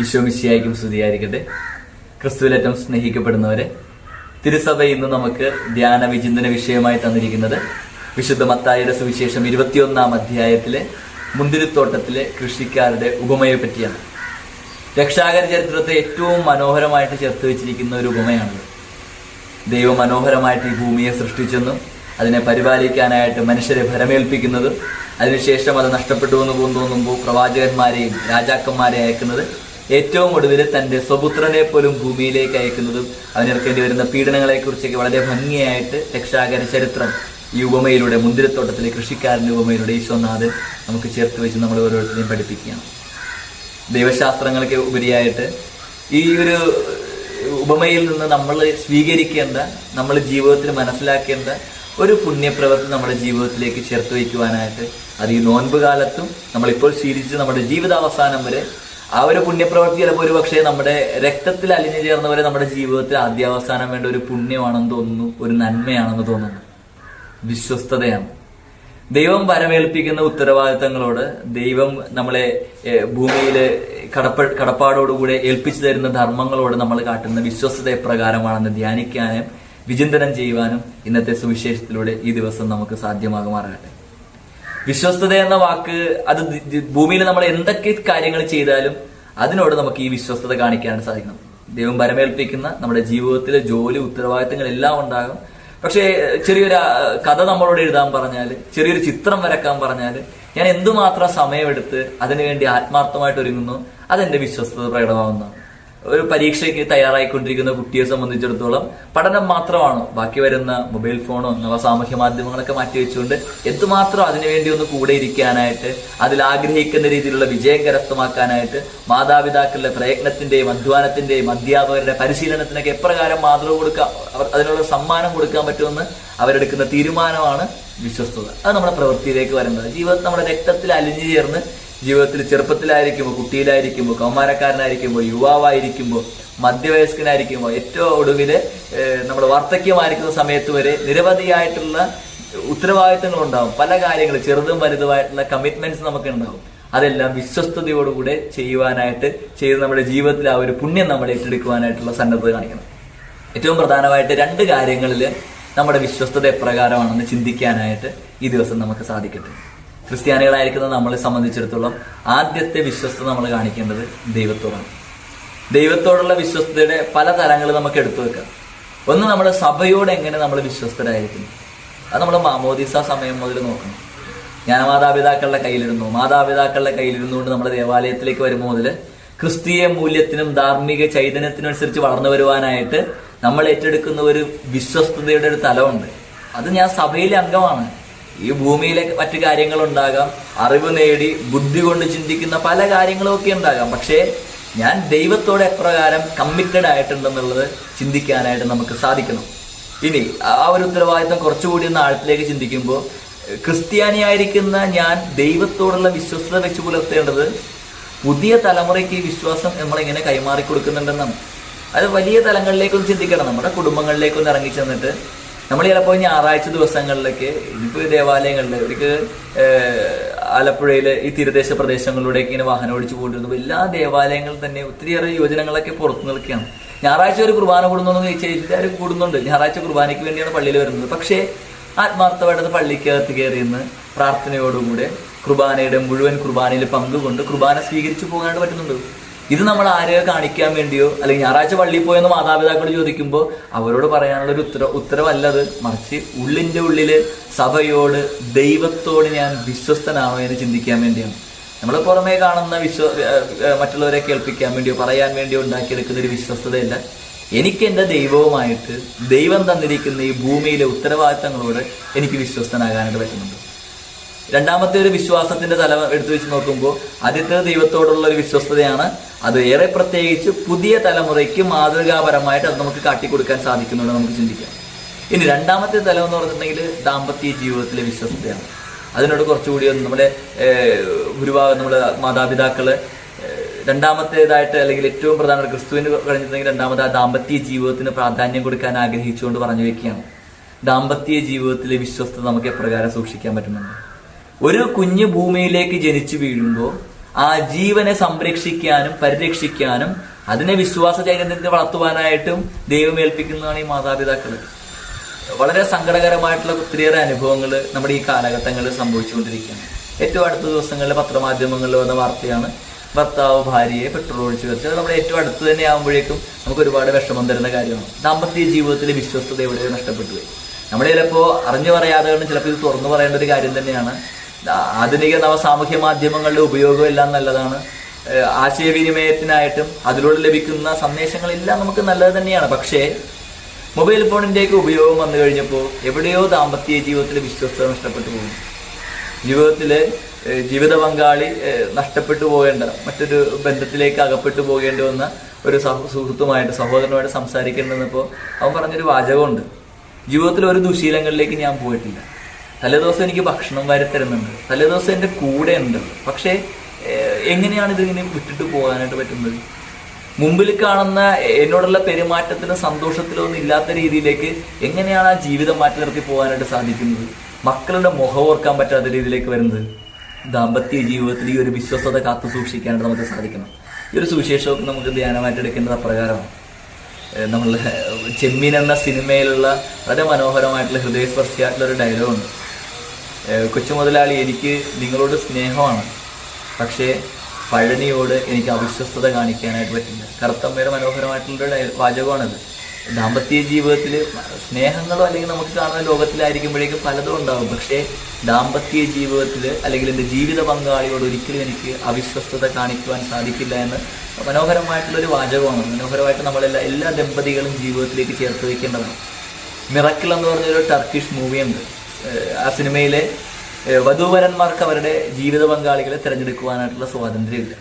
ഈശോ മിശിയായിരിക്കും സ്തുതിയായിരിക്കട്ടെ. ക്രിസ്തുവിലേറ്റം സ്നേഹിക്കപ്പെടുന്നവരെ തിരുസഭ ഇന്ന് നമുക്ക് ധ്യാന വിചിന്തന വിഷയമായി തന്നിരിക്കുന്നത് വിശുദ്ധ മത്തായുടെ സുവിശേഷം ഇരുപത്തിയൊന്നാം അധ്യായത്തിലെ മുന്തിരിത്തോട്ടത്തിലെ കൃഷിക്കാരുടെ ഉപമയെ പറ്റിയാണ്. രക്ഷാകര ചരിത്രത്തെ ഏറ്റവും മനോഹരമായിട്ട് ചേർത്ത് വെച്ചിരിക്കുന്ന ഒരു ഉപമയാണിത്. ദൈവം മനോഹരമായിട്ട് ഈ ഭൂമിയെ സൃഷ്ടിച്ചെന്നും അതിനെ പരിപാലിക്കാനായിട്ട് മനുഷ്യരെ ഭരമേൽപ്പിക്കുന്നതും അതിനുശേഷം അത് നഷ്ടപ്പെട്ടു എന്ന് തോന്നുമ്പോൾ പ്രവാചകന്മാരെയും രാജാക്കന്മാരെയും അയക്കുന്നത് ഏറ്റവും ഒടുവിൽ തന്റെ സ്വപുത്രനെ പോലും ഭൂമിയിലേക്ക് അയക്കുന്നതും അവനിറക്കേണ്ടി വരുന്ന പീഡനങ്ങളെ കുറിച്ചൊക്കെ വളരെ ഭംഗിയായിട്ട് രക്ഷാകര ചരിത്രം ഈ ഉപമയിലൂടെ മുന്തിരത്തോട്ടത്തിലെ കൃഷിക്കാരന്റെ ഉപമയിലൂടെ ഈശോനാഥൻ നമുക്ക് ചേർത്ത് വെച്ച് നമ്മൾ ഓരോരുത്തരെയും പഠിപ്പിക്കുകയാണ്. ദൈവശാസ്ത്രങ്ങൾക്ക് ഉപരിയായിട്ട് ഈ ഒരു ഉപമയിൽ നിന്ന് നമ്മൾ സ്വീകരിക്കേണ്ട നമ്മൾ ജീവിതത്തിൽ മനസ്സിലാക്കേണ്ട ഒരു പുണ്യപ്രവൃത്തി നമ്മുടെ ജീവിതത്തിലേക്ക് ചേർത്ത് വയ്ക്കുവാനായിട്ട് അത് ഈ നോൻപ് കാലത്തും നമ്മളിപ്പോൾ ശീലിച്ച് നമ്മുടെ ജീവിതാവസാനം വരെ ആ ഒരു പുണ്യപ്രവൃത്തി ചിലപ്പോൾ ഒരു പക്ഷേ നമ്മുടെ രക്തത്തിൽ അലിഞ്ഞു ചേർന്നവരെ നമ്മുടെ ജീവിതത്തിൽ ആദ്യാവസാനം വേണ്ട ഒരു പുണ്യമാണെന്ന് തോന്നുന്നു ഒരു നന്മയാണെന്ന് തോന്നുന്നു. വിശ്വസ്തതയാണ്. ദൈവം വരമേൽപ്പിക്കുന്ന ഉത്തരവാദിത്തങ്ങളോട് ദൈവം നമ്മളെ ഭൂമിയിൽ കടപ്പ കടപ്പാടോടുകൂടെ ഏൽപ്പിച്ചു തരുന്ന ധർമ്മങ്ങളോട് നമ്മൾ കാട്ടുന്ന വിശ്വസ്തത എപ്രകാരമാണെന്ന് ധ്യാനിക്കാനും വിചിന്തനം ചെയ്യുവാനും ഇന്നത്തെ സുവിശേഷത്തിലൂടെ ഈ ദിവസം നമുക്ക് സാധ്യമാകുമാറാകട്ടെ. വിശ്വസ്തത എന്ന വാക്ക് അത് ഭൂമിയിൽ നമ്മൾ എന്തൊക്കെ കാര്യങ്ങൾ ചെയ്താലും അതിനോട് നമുക്ക് ഈ വിശ്വസ്തത കാണിക്കാനായിട്ട് സാധിക്കണം. ദൈവം പരമേൽപ്പിക്കുന്ന നമ്മുടെ ജീവിതത്തിലെ ജോലി ഉത്തരവാദിത്തങ്ങൾ എല്ലാം ഉണ്ടാകും. പക്ഷേ ചെറിയൊരു കഥ നമ്മളോട് എഴുതാൻ പറഞ്ഞാൽ ചെറിയൊരു ചിത്രം വരക്കാൻ പറഞ്ഞാൽ ഞാൻ എന്തുമാത്രം സമയമെടുത്ത് അതിനുവേണ്ടി ആത്മാർത്ഥമായിട്ട് ഒരുങ്ങുന്നു അതെന്റെ വിശ്വസ്തത പ്രകടമാവുന്നതാണ്. ഒരു പരീക്ഷയ്ക്ക് തയ്യാറായിക്കൊണ്ടിരിക്കുന്ന കുട്ടിയെ സംബന്ധിച്ചിടത്തോളം പഠനം മാത്രമാണോ? ബാക്കി വരുന്ന മൊബൈൽ ഫോണോ നവ സാമൂഹ്യ മാധ്യമങ്ങളൊക്കെ മാറ്റി വെച്ചുകൊണ്ട് എന്തുമാത്രം അതിനുവേണ്ടി ഒന്ന് കൂടെ ഇരിക്കാനായിട്ട് അതിൽ ആഗ്രഹിക്കുന്ന രീതിയിലുള്ള വിജയം കരസ്ഥമാക്കാനായിട്ട് മാതാപിതാക്കളുടെ പ്രയത്നത്തിന്റെയും അധ്വാനത്തിന്റെയും അധ്യാപകരുടെ പരിശീലനത്തിനൊക്കെ എപ്രകാരം മാതൃക കൊടുക്കാം അവർ അതിനുള്ള സമ്മാനം കൊടുക്കാൻ പറ്റുമെന്ന് അവരെടുക്കുന്ന തീരുമാനമാണ് വിശ്വസ്തത. അത് നമ്മുടെ പ്രവൃത്തിയിലേക്ക് വരുന്നത്. ജീവിതം നമ്മുടെ രക്തത്തിൽ അലിഞ്ഞു ചേർന്ന് ജീവിതത്തിൽ ചെറുപ്പത്തിലായിരിക്കുമ്പോൾ കുട്ടിയിലായിരിക്കുമ്പോൾ കൗമാരക്കാരനായിരിക്കുമ്പോൾ യുവാവായിരിക്കുമ്പോൾ മധ്യവയസ്കനായിരിക്കുമ്പോൾ ഏറ്റവും ഒടുവിൽ നമ്മുടെ വാർദ്ധക്യമായിരിക്കുന്ന സമയത്ത് വരെ നിരവധിയായിട്ടുള്ള ഉത്തരവാദിത്തങ്ങൾ ഉണ്ടാവും പല കാര്യങ്ങൾ ചെറുതും വലുതുമായിട്ടുള്ള കമ്മിറ്റ്മെന്റ്സ് നമുക്ക് ഉണ്ടാവും അതെല്ലാം വിശ്വസ്തയോടുകൂടെ ചെയ്യുവാനായിട്ട് ചെയ്ത് നമ്മുടെ ജീവിതത്തിൽ ആ ഒരു പുണ്യം നമ്മൾ ഏറ്റെടുക്കുവാനായിട്ടുള്ള സന്നദ്ധത കാണിക്കണം. ഏറ്റവും പ്രധാനമായിട്ട് രണ്ട് കാര്യങ്ങളിൽ നമ്മുടെ വിശ്വസ്തത എപ്രകാരമാണെന്ന് ചിന്തിക്കാനായിട്ട് ഈ ദിവസം നമുക്ക് സാധിക്കട്ടെ. ക്രിസ്ത്യാനികളായിരിക്കുന്ന നമ്മളെ സംബന്ധിച്ചിടത്തോളം ആദ്യത്തെ വിശ്വസ്തത നമ്മൾ കാണിക്കേണ്ടത് ദൈവത്തോടാണ്. ദൈവത്തോടുള്ള വിശ്വസ്തയുടെ പല തലങ്ങൾ നമുക്ക് എടുത്തു വെക്കാം. ഒന്ന് നമ്മുടെ സഭയോട് എങ്ങനെ നമ്മൾ വിശ്വസ്തരായിരിക്കുന്നു. അത് നമ്മൾ മാമോദിസ സമയം മുതൽ നോക്കണം. ഞാൻ മാതാപിതാക്കളുടെ കയ്യിലിരുന്നു. മാതാപിതാക്കളുടെ കയ്യിലിരുന്നുകൊണ്ട് നമ്മുടെ ദേവാലയത്തിലേക്ക് വരുമ്പോൾ മുതൽ ക്രിസ്തീയ മൂല്യത്തിനും ധാർമ്മിക ചൈതന്യത്തിനും അനുസരിച്ച് വളർന്നു വരുവാനായിട്ട് നമ്മൾ ഏറ്റെടുക്കുന്ന ഒരു വിശ്വസ്തയുടെ ഒരു തലമുണ്ട്. അത് ഞാൻ സഭയിലെ അംഗമാണ്. ഈ ഭൂമിയിലെ മറ്റു കാര്യങ്ങളുണ്ടാകാം അറിവ് നേടി ബുദ്ധി കൊണ്ട് ചിന്തിക്കുന്ന പല കാര്യങ്ങളും ഒക്കെ ഉണ്ടാകാം. പക്ഷേ ഞാൻ ദൈവത്തോട് എപ്രകാരം കമ്മിറ്റഡ് ആയിട്ടുണ്ടെന്നുള്ളത് ചിന്തിക്കാനായിട്ട് നമുക്ക് സാധിക്കണം. ഇനി ആ ഒരു ഉത്തരവാദിത്തം കുറച്ചുകൂടി ഒന്ന് ആഴത്തിലേക്ക് ചിന്തിക്കുമ്പോൾ ക്രിസ്ത്യാനിയായിരിക്കുന്ന ഞാൻ ദൈവത്തോടുള്ള വിശ്വസ്തത വെച്ച് പുലർത്തേണ്ടത് പുതിയ തലമുറയ്ക്ക് ഈ വിശ്വാസം നമ്മളെങ്ങനെ കൈമാറി കൊടുക്കുന്നുണ്ടെന്നാണ് അത് വലിയ തലങ്ങളിലേക്കൊന്ന് ചിന്തിക്കണം. നമ്മുടെ കുടുംബങ്ങളിലേക്കൊന്ന് ഇറങ്ങി ചെന്നിട്ട് നമ്മൾ ചിലപ്പോൾ ഞായറാഴ്ച ദിവസങ്ങളിലേക്ക് ഇനിയിപ്പോൾ ഈ ദേവാലയങ്ങളിൽ ഇവർക്ക് ആലപ്പുഴയിലെ ഈ തീരദേശ പ്രദേശങ്ങളിലൂടെയൊക്കെ ഇങ്ങനെ വാഹനം ഓടിച്ചു പോയിട്ടിരുന്നു എല്ലാ ദേവാലയങ്ങളും തന്നെ ഒത്തിരിയേറെ യുവജനങ്ങളൊക്കെ പുറത്തു നിൽക്കുകയാണ്. ഞായറാഴ്ച ഒരു കുർബാന കൂടുന്നു ചോദിച്ചാൽ എല്ലാവരും കൂടുന്നുണ്ട്. ഞായറാഴ്ച കുർബാനയ്ക്ക് വേണ്ടിയാണ് പള്ളിയിൽ വരുന്നത്. പക്ഷേ ആത്മാർത്ഥമായിട്ട് പള്ളിക്കകത്ത് കയറിയെന്ന് പ്രാർത്ഥനയോടുകൂടെ കുർബാനയുടെ മുഴുവൻ കുർബാനയിൽ പങ്കുകൊണ്ട് കുർബാന സ്വീകരിച്ചു പോകാനായിട്ട് പറ്റുന്നുണ്ട്. ഇത് നമ്മൾ ആരെയോ കാണിക്കാൻ വേണ്ടിയോ അല്ലെങ്കിൽ ഞായറാഴ്ച പള്ളിയിൽ പോയെന്ന് മാതാപിതാക്കളോട് ചോദിക്കുമ്പോൾ അവരോട് പറയാനുള്ള ഒരു ഉത്തര ഉത്തരവല്ലത് മറിച്ച് ഉള്ളിന്റെ ഉള്ളിൽ സഭയോട് ദൈവത്തോട് ഞാൻ വിശ്വസ്തനാണോ എന്ന് ചിന്തിക്കാൻ വേണ്ടിയാണ്. നമ്മൾ പുറമേ കാണുന്ന വിശ്വ മറ്റുള്ളവരെ കേൾപ്പിക്കാൻ വേണ്ടിയോ പറയാൻ വേണ്ടിയോ ഉണ്ടാക്കിയെടുക്കുന്ന ഒരു വിശ്വസ്തതയല്ല. എനിക്ക് എന്റെ ദൈവവുമായിട്ട് ദൈവം തന്നിരിക്കുന്ന ഈ ഭൂമിയിലെ ഉത്തരവാദിത്തങ്ങളോട് എനിക്ക് വിശ്വസ്തനാകാനായിട്ട് പറ്റുന്നുണ്ട്. രണ്ടാമത്തെ ഒരു വിശ്വാസത്തിന്റെ തല എടുത്തു വെച്ച് നോക്കുമ്പോൾ ആദ്യത്തെ ദൈവത്തോടുള്ള ഒരു വിശ്വസ്തതയാണ്. അത് ഏറെ പ്രത്യേകിച്ച് പുതിയ തലമുറയ്ക്ക് മാതൃകാപരമായിട്ട് അത് നമുക്ക് കാട്ടിക്കൊടുക്കാൻ സാധിക്കുന്നുണ്ട് നമുക്ക് ചിന്തിക്കാം. ഇനി രണ്ടാമത്തെ തലം എന്ന് പറഞ്ഞിട്ടുണ്ടെങ്കിൽ ദാമ്പത്യ ജീവിതത്തിലെ വിശ്വസ്തതയാണ്. അതിനോട് കുറച്ചുകൂടി നമ്മുടെ ഭൂരിഭാഗം നമ്മുടെ മാതാപിതാക്കൾ രണ്ടാമത്തേതായിട്ട് അല്ലെങ്കിൽ ഏറ്റവും പ്രധാന ക്രിസ്തുവിന് കഴിഞ്ഞിട്ടുണ്ടെങ്കിൽ രണ്ടാമത് ആ ദാമ്പത്യ ജീവിതത്തിന് പ്രാധാന്യം കൊടുക്കാൻ ആഗ്രഹിച്ചുകൊണ്ട് പറഞ്ഞു വെക്കുകയാണ്. ദാമ്പത്യ ജീവിതത്തിലെ വിശ്വസ്ത നമുക്ക് എപ്രകാരം സൂക്ഷിക്കാൻ പറ്റുന്നുണ്ട് ഒരു കുഞ്ഞ് ഭൂമിയിലേക്ക് ജനിച്ചു വീഴുമ്പോൾ ആ ജീവനെ സംരക്ഷിക്കാനും പരിരക്ഷിക്കാനും അതിനെ വിശ്വാസ ചൈതന്യത്തെ വളർത്തുവാനായിട്ടും ദൈവം ഏൽപ്പിക്കുന്നതാണ് ഈ മാതാപിതാക്കൾ വളരെ സങ്കടകരമായിട്ടുള്ള ഒത്തിരിയേറെ അനുഭവങ്ങൾ നമ്മുടെ ഈ കാലഘട്ടങ്ങളിൽ സംഭവിച്ചുകൊണ്ടിരിക്കുകയാണ്. ഏറ്റവും അടുത്ത ദിവസങ്ങളിൽ പത്രമാധ്യമങ്ങളിൽ വന്ന വാർത്തയാണ് ഭർത്താവ് ഭാര്യയെ പെട്രോൾ ഒഴിച്ചു വെച്ചത് നമ്മുടെ ഏറ്റവും അടുത്ത് തന്നെ ആകുമ്പോഴേക്കും നമുക്ക് ഒരുപാട് വിഷമം തരുന്ന കാര്യമാണ്. ദാമ്പത്യ ജീവിതത്തിലെ വിശ്വസ്തത എവിടെയോ നഷ്ടപ്പെട്ടു പോയി. നമ്മൾ ചിലപ്പോൾ അറിഞ്ഞു പറയാതെ ചിലപ്പോൾ ഇത് തുറന്നു പറയേണ്ട ഒരു കാര്യം തന്നെയാണ് ആധുനിക നവ സാമൂഹ്യ മാധ്യമങ്ങളുടെ ഉപയോഗം എല്ലാം നല്ലതാണ്. ആശയവിനിമയത്തിനായിട്ടും അതിലൂടെ ലഭിക്കുന്ന സന്ദേശങ്ങളെല്ലാം നമുക്ക് നല്ലത് തന്നെയാണ്. പക്ഷേ മൊബൈൽ ഫോണിന്റെയൊക്കെ ഉപയോഗം വന്നു കഴിഞ്ഞപ്പോൾ എവിടെയോ ദാമ്പത്യ ജീവിതത്തിൽ വിശ്വസ്ത നഷ്ടപ്പെട്ടു പോകും ജീവിതത്തിൽ ഏഹ് ജീവിത പങ്കാളി നഷ്ടപ്പെട്ടു പോകേണ്ട മറ്റൊരു ബന്ധത്തിലേക്ക് അകപ്പെട്ടു പോകേണ്ടി വന്ന ഒരു സഹ- സുഹൃത്തുമായിട്ട് സഹോദരനുമായിട്ട് സംസാരിക്കേണ്ടപ്പോൾ അവൻ പറഞ്ഞൊരു വാചകമുണ്ട്. ജീവിതത്തിൽ ഒരു ദുശീലങ്ങളിലേക്ക് ഞാൻ പോയിട്ടില്ല. തലേദിവസം എനിക്ക് ഭക്ഷണം വരെ തരുന്നുണ്ട് തലേദിവസം എന്റെ കൂടെ ഉണ്ട്. പക്ഷേ എങ്ങനെയാണ് ഇതിങ്ങനെ വിട്ടിട്ട് പോകാനായിട്ട് പറ്റുന്നത്? മുമ്പിൽ കാണുന്ന എന്നോടുള്ള പെരുമാറ്റത്തിനും സന്തോഷത്തിലും ഒന്നും ഇല്ലാത്ത രീതിയിലേക്ക് എങ്ങനെയാണ് ആ ജീവിതം മാറ്റി നിർത്തി പോകാനായിട്ട് സാധിക്കുന്നത്? മക്കളുടെ മുഖം ഓർക്കാൻ പറ്റാത്ത രീതിയിലേക്ക് വരുന്നത്. ദാമ്പത്യ ജീവിതത്തിൽ ഈ ഒരു വിശ്വസത കാത്തു സൂക്ഷിക്കാനായിട്ട് നമുക്ക് സാധിക്കണം. ഈ ഒരു സുവിശേഷമൊക്കെ നമുക്ക് ധ്യാനമായിട്ട് എടുക്കേണ്ടത് അപ്രകാരമാണ്. നമ്മൾ ചെമ്മീൻ എന്ന സിനിമയിലുള്ള വളരെ മനോഹരമായിട്ടുള്ള ഹൃദയസ്പർശിയായിട്ടുള്ള ഒരു ഡയലോഗുണ്ട് കൊച്ചു മുതലാളി എനിക്ക് നിങ്ങളോട് സ്നേഹമാണ്. പക്ഷേ പഴനിയോട് എനിക്ക് അവിശ്വസ്തത കാണിക്കാനായിട്ട് പറ്റില്ല. കറുത്തമ്മയുടെ മനോഹരമായിട്ടുള്ള വാചകമാണത്. ദാമ്പത്യ ജീവിതത്തിൽ സ്നേഹങ്ങളോ അല്ലെങ്കിൽ നമുക്ക് കാണുന്ന ലോകത്തിലായിരിക്കുമ്പോഴേക്കും പലതും ഉണ്ടാകും പക്ഷേ ദാമ്പത്യ ജീവിതത്തിൽ അല്ലെങ്കിൽ എന്റെ ജീവിത പങ്കാളിയോട് ഒരിക്കലും എനിക്ക് അവിശ്വസ്തത കാണിക്കുവാൻ സാധിക്കില്ല എന്ന് മനോഹരമായിട്ടുള്ളൊരു വാചകമാണ്. മനോഹരമായിട്ട് നമ്മളെല്ലാ എല്ലാ ദമ്പതികളും ജീവിതത്തിലേക്ക് ചേർത്ത് വയ്ക്കേണ്ടതാണ്. മിറക്കിൾ എന്ന് പറഞ്ഞൊരു ടർക്കിഷ് മൂവിയുണ്ട് ആ സിനിമയിലെ വധൂവരന്മാർക്ക് അവരുടെ ജീവിത പങ്കാളികളെ തിരഞ്ഞെടുക്കുവാനായിട്ടുള്ള സ്വാതന്ത്ര്യമില്ല.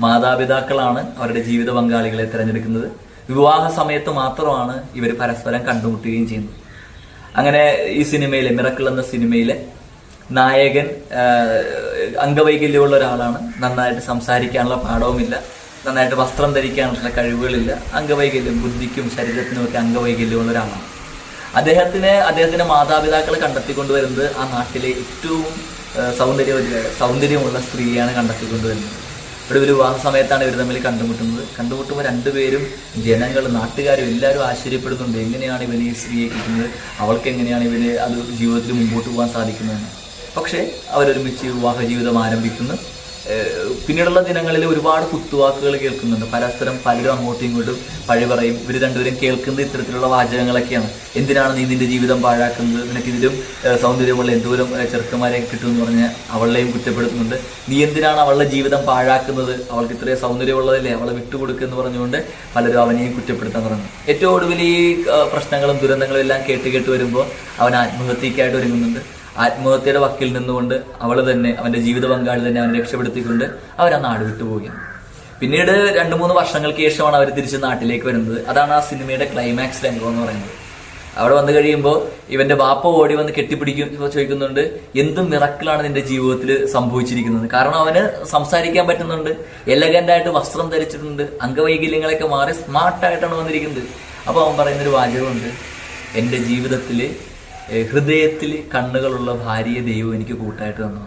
മാതാപിതാക്കളാണ് അവരുടെ ജീവിത പങ്കാളികളെ തിരഞ്ഞെടുക്കുന്നത്. വിവാഹ സമയത്ത് മാത്രമാണ് ഇവർ പരസ്പരം കണ്ടുമുട്ടുകയും ചെയ്യുന്നത്. അങ്ങനെ ഈ സിനിമയിലെ മിറക്കിൾ എന്ന സിനിമയിലെ നായകൻ അംഗവൈകല്യമുള്ള ഒരാളാണ്. നന്നായിട്ട് സംസാരിക്കാനുള്ള പാഠവുമില്ല. നന്നായിട്ട് വസ്ത്രം ധരിക്കാനുള്ള കഴിവുകളില്ല. അംഗവൈകല്യം ബുദ്ധിക്കും ശരീരത്തിനും ഒക്കെ അംഗവൈകല്യമുള്ള ഒരാളാണ്. അദ്ദേഹത്തിന് അദ്ദേഹത്തിന്റെ മാതാപിതാക്കൾ കണ്ടെത്തിക്കൊണ്ടുവരുന്നത് ആ നാട്ടിലെ ഏറ്റവും സൗന്ദര്യവതി സൗന്ദര്യമുള്ള സ്ത്രീയാണ് കണ്ടെത്തിക്കൊണ്ടുവരുന്നത്. ഇവിടെ ഒരു വിവാഹ സമയത്താണ് ഇവർ തമ്മിൽ കണ്ടുമുട്ടുന്നത്. കണ്ടുമുട്ടുമ്പോൾ രണ്ടുപേരും ജനങ്ങൾ നാട്ടുകാരും എല്ലാവരും ആശ്ചര്യപ്പെടുന്നുണ്ട്. എങ്ങനെയാണ് ഇവന് ഈ സ്ത്രീയെ കിട്ടുന്നത്? അവൾക്ക് എങ്ങനെയാണ് ഇവന് അത് ജീവിതത്തിൽ മുമ്പോട്ട് പോകാൻ സാധിക്കുന്നതെന്ന്? പക്ഷേ അവരൊരുമിച്ച് വിവാഹ ജീവിതം ആരംഭിക്കുന്നു. പിന്നീടുള്ള ദിനങ്ങളിൽ ഒരുപാട് കുത്തുവാക്കുകൾ കേൾക്കുന്നുണ്ട്. പരസ്പരം പലരും അങ്ങോട്ടും ഇങ്ങോട്ടും പഴി പറയും ഇവർ രണ്ടുപേരും കേൾക്കുന്ന ഇത്തരത്തിലുള്ള വാചകങ്ങളൊക്കെയാണ്. എന്തിനാണ് നീ നിന്റെ ജീവിതം പാഴാക്കുന്നത്? നിനക്ക് ഇതിലും സൗന്ദര്യമുള്ള എന്തോരം ചെറുക്കന്മാരെ കിട്ടുമെന്ന് പറഞ്ഞ് അവളെയും കുറ്റപ്പെടുത്തുന്നുണ്ട്. നീ എന്തിനാണ് അവളുടെ ജീവിതം പാഴാക്കുന്നത്? അവൾക്ക് ഇത്രയും സൗന്ദര്യമുള്ളതല്ലേ? അവളെ വിട്ടുകൊടുക്കുക എന്ന് പറഞ്ഞുകൊണ്ട് പലരും അവനെയും കുറ്റപ്പെടുത്താൻ തുടങ്ങും. ഏറ്റവും ഒടുവിൽ ഈ പ്രശ്നങ്ങളും ദുരന്തങ്ങളും എല്ലാം കേട്ട് കേട്ട് വരുമ്പോൾ അവൻ ആത്മഹത്യക്കായിട്ട് ഒരുങ്ങുന്നുണ്ട്. ആത്മഹത്യയുടെ വക്കിൽ നിന്നുകൊണ്ട് അവൾ തന്നെ അവന്റെ ജീവിത പങ്കാളി തന്നെ അവനെ രക്ഷപ്പെടുത്തിക്കൊണ്ട് അവർ ആ നാട് വിട്ടുപോവുകയാണ് പിന്നീട് രണ്ടു മൂന്ന് വർഷങ്ങൾക്ക് ശേഷമാണ് അവർ തിരിച്ച് നാട്ടിലേക്ക് വരുന്നത്. അതാണ് ആ സിനിമയുടെ ക്ലൈമാക്സ് രംഗം എന്ന് പറയുന്നത്. അവിടെ വന്നു കഴിയുമ്പോൾ ഇവന്റെ ബാപ്പ ഓടി വന്ന് കെട്ടിപ്പിടിക്കും ചോദിക്കുന്നുണ്ട് എന്ത് നിറക്കിലാണ് നിന്റെ ജീവിതത്തിൽ സംഭവിച്ചിരിക്കുന്നത്? കാരണം അവന് സംസാരിക്കാൻ പറ്റുന്നുണ്ട് എലഗന്റ് ആയിട്ട് വസ്ത്രം ധരിച്ചിട്ടുണ്ട് അംഗവൈകല്യങ്ങളൊക്കെ മാറി സ്മാർട്ടായിട്ടാണ് വന്നിരിക്കുന്നത്. അപ്പോൾ അവൻ പറയുന്നൊരു വാചകമുണ്ട് എന്റെ ജീവിതത്തിൽ ഹൃദയത്തിൽ കണ്ണുകളുള്ള ഭാര്യയെ ദൈവം എനിക്ക് കൂട്ടായിട്ട് തന്നു.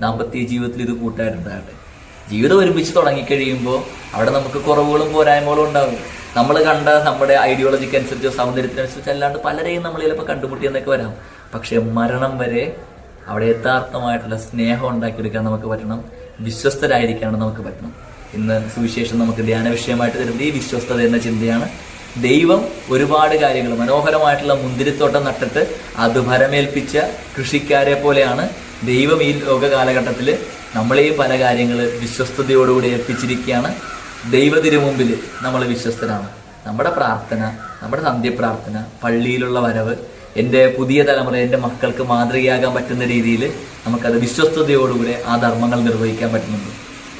ദാമ്പത്യ ജീവിതത്തിൽ ഇത് കൂട്ടായിട്ടുണ്ടാകട്ടെ ജീവിതം ഒരുമിച്ച് തുടങ്ങിക്കഴിയുമ്പോൾ അവിടെ നമുക്ക് കുറവുകളും പോരായ്മകളും ഉണ്ടാകും. നമ്മൾ കണ്ട നമ്മുടെ ഐഡിയോളജിക്ക് അനുസരിച്ചോ സൗന്ദര്യത്തിനനുസരിച്ചോ അല്ലാണ്ട് പലരെയും നമ്മൾ ചിലപ്പോൾ കണ്ടുമുട്ടിയെന്നൊക്കെ വരാം. പക്ഷെ മരണം വരെ അവിടെ യഥാർത്ഥമായിട്ടുള്ള സ്നേഹം ഉണ്ടാക്കിയെടുക്കാൻ നമുക്ക് പറ്റണം. വിശ്വസ്തരായിരിക്കാനും നമുക്ക് പറ്റണം. ഇന്ന് സുവിശേഷം നമുക്ക് ധ്യാന വിഷയമായിട്ട് തരുന്നത് ഈ വിശ്വസ്തത എന്ന ചിന്തയാണ്. ദൈവം ഒരുപാട് കാര്യങ്ങൾ മനോഹരമായിട്ടുള്ള മുന്തിരിത്തോട്ടം നട്ടിട്ട് അത് ഭരമേൽപ്പിച്ച കൃഷിക്കാരെ പോലെയാണ് ദൈവം ഈ ലോക കാലഘട്ടത്തിൽ നമ്മളെയും പല കാര്യങ്ങൾ വിശ്വസ്തയോടുകൂടി ഏൽപ്പിച്ചിരിക്കുകയാണ്. ദൈവത്തിനു മുമ്പിൽ നമ്മൾ വിശ്വസ്തരാണ്. നമ്മുടെ പ്രാർത്ഥന നമ്മുടെ സന്ധ്യപ്രാർത്ഥന പള്ളിയിലുള്ള വരവ് എന്റെ പുതിയ തലമുറ എന്റെ മക്കൾക്ക് മാതൃകയാകാൻ പറ്റുന്ന രീതിയിൽ നമുക്കത് വിശ്വസ്തയോടുകൂടി ആ ധർമ്മങ്ങൾ നിർവഹിക്കാൻ പറ്റുന്നുണ്ട്.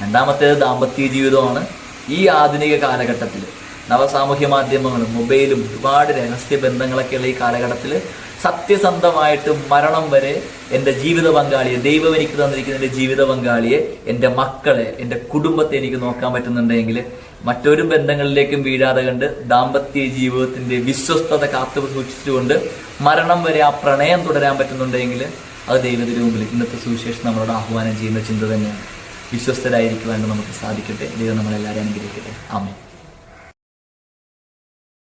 രണ്ടാമത്തേത് ദാമ്പത്യ ജീവിതമാണ്. ഈ ആധുനിക കാലഘട്ടത്തിൽ നവസാമൂഹ്യ മാധ്യമങ്ങളും മൊബൈലും ഒരുപാട് രഹസ്യ ബന്ധങ്ങളൊക്കെയുള്ള ഈ കാലഘട്ടത്തിൽ സത്യസന്ധമായിട്ട് മരണം വരെ എന്റെ ജീവിത പങ്കാളിയെ ദൈവം എനിക്ക് തന്നിരിക്കുന്ന എന്റെ ജീവിത പങ്കാളിയെ എന്റെ മക്കളെ എന്റെ കുടുംബത്തെ എനിക്ക് നോക്കാൻ പറ്റുന്നുണ്ടെങ്കിൽ മറ്റൊരു ബന്ധങ്ങളിലേക്കും വീഴാതെ കണ്ട് ദാമ്പത്യ ജീവിതത്തിന്റെ വിശ്വസ്തത കാത്തു സൂക്ഷിച്ചുകൊണ്ട് മരണം വരെ ആ പ്രണയം തുടരാൻ പറ്റുന്നുണ്ടെങ്കിൽ അത് ദൈവത്തിന് മുമ്പിൽ ഇന്നത്തെ സുവിശേഷം നമ്മളോട് ആഹ്വാനം ചെയ്യുന്ന ചിന്ത തന്നെയാണ്. വിശ്വസ്തരായിരിക്കുവാൻ നമുക്ക് സാധിക്കട്ടെ. ദൈവം നമ്മളെല്ലാവരും അനുഗ്രഹിക്കട്ടെ. ആമേ